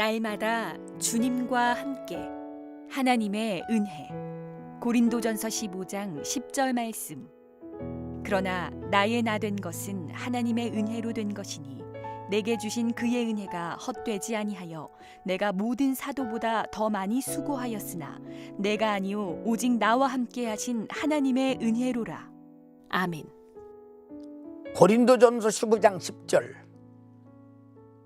날마다 주님과 함께 하나님의 은혜. 고린도전서 15장 10절 말씀. 그러나 나의 나 된 것은 하나님의 은혜로 된 것이니 내게 주신 그의 은혜가 헛되지 아니하여 내가 모든 사도보다 더 많이 수고하였으나 내가 아니요 오직 나와 함께 하신 하나님의 은혜로라. 아멘. 고린도전서 15장 10절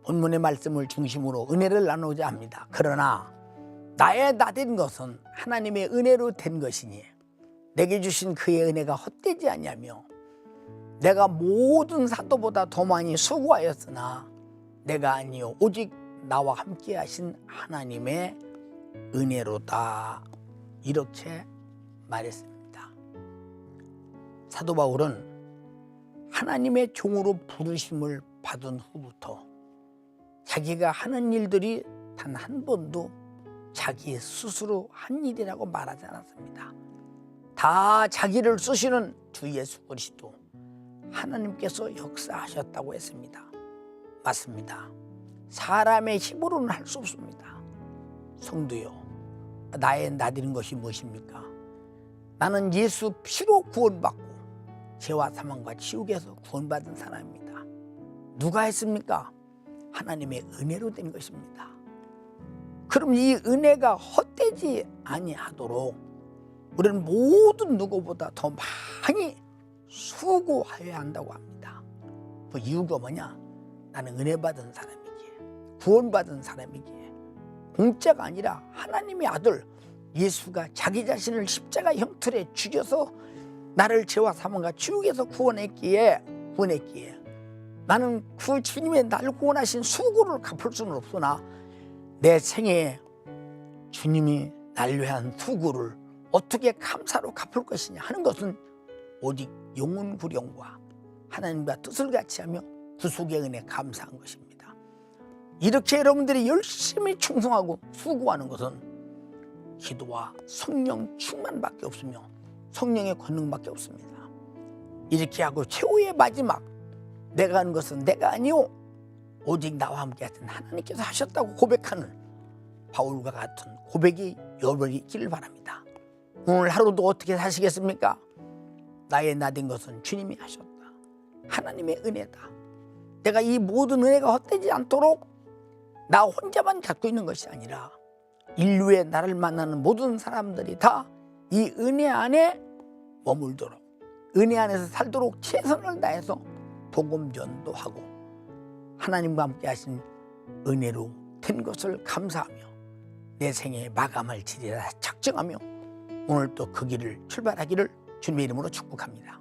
본문의 말씀을 중심으로 은혜를 나누고자 합니다. 그러나 나의 나된 것은 하나님의 은혜로 된 것이니 내게 주신 그의 은혜가 헛되지 아니하며 내가 모든 사도보다 더 많이 수고하였으나 내가 아니요 오직 나와 함께 하신 하나님의 은혜로다 이렇게 말했습니다. 사도 바울은 하나님의 종으로 부르심을 받은 후부터 자기가 하는 일들이 단 한 번도 자기 스스로 한 일이라고 말하지 않았습니다. 다 자기를 쓰시는 주 예수 그리스도 하나님께서 역사하셨다고 했습니다. 맞습니다. 사람의 힘으로는 할 수 없습니다. 성도요, 나의 나되는 것이 무엇입니까? 나는 예수 피로 구원받고 죄와 사망과 지옥에서 구원받은 사람입니다. 누가 했습니까? 하나님의 은혜로 된 것입니다. 그럼 이 은혜가 헛되지 아니하도록 우리는 모든 누구보다 더 많이 수고하여야 한다고 합니다. 그 이유가 뭐냐? 나는 은혜 받은 사람이기에 구원 받은 사람이기에 공짜가 아니라 하나님의 아들 예수가 자기 자신을 십자가 형틀에 죽여서 나를 죄와 사망과 지옥에서 구원했기에 구원했기에 나는 그 주님의 나를 구원하신 수고를 갚을 수는 없으나 내 생에 주님이 날 위한 수고를 어떻게 감사로 갚을 것이냐 하는 것은 오직 영혼 구령과 하나님과 뜻을 같이 하며 구속의 은혜 감사한 것입니다. 이렇게 여러분들이 열심히 충성하고 수고하는 것은 기도와 성령 충만밖에 없으며 성령의 권능밖에 없습니다. 이렇게 하고 최후의 마지막 내가 하는 것은 내가 아니오 오직 나와 함께 하신 하나님께서 하셨다고 고백하는 바울과 같은 고백이 여러분이 있기를 바랍니다. 오늘 하루도 어떻게 사시겠습니까? 나의 나된 것은 주님이 하셨다. 하나님의 은혜다. 내가 이 모든 은혜가 헛되지 않도록 나 혼자만 갖고 있는 것이 아니라 인류의 나를 만나는 모든 사람들이 다 이 은혜 안에 머물도록 은혜 안에서 살도록 최선을 다해서 복음 전도하고 하나님과 함께 하신 은혜로 된 것을 감사하며 내 생의 마감을 지리라 작정하며 오늘 또 그 길을 출발하기를 주님의 이름으로 축복합니다.